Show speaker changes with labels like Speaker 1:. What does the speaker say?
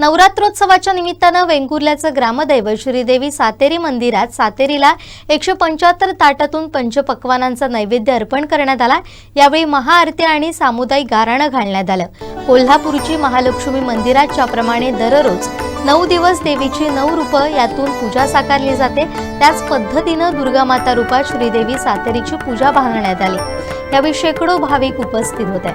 Speaker 1: नवरात्रोत्सवाच्या निमित्तानं वेंगुर्ल्याचं ग्रामदैवत श्रीदेवी सातेरी मंदिरात सातेरीला एकशे पंच्याहत्तर ताटातून पंचपक्वानांचा नैवेद्य अर्पण करण्यात आला. यावेळी महाआरती आणि सामुदायिक गाराणं घालण्यात आलं. कोल्हापूरची महालक्ष्मी मंदिरात प्रमाणे दररोज नऊ दिवस देवीची नऊ रूपं यातून पूजा साकारली जाते. त्याच पद्धतीनं दुर्गा माता रूपात श्रीदेवी सातेरीची पूजा बांधण्यात आली. यावेळी शेकडो भाविक उपस्थित होते.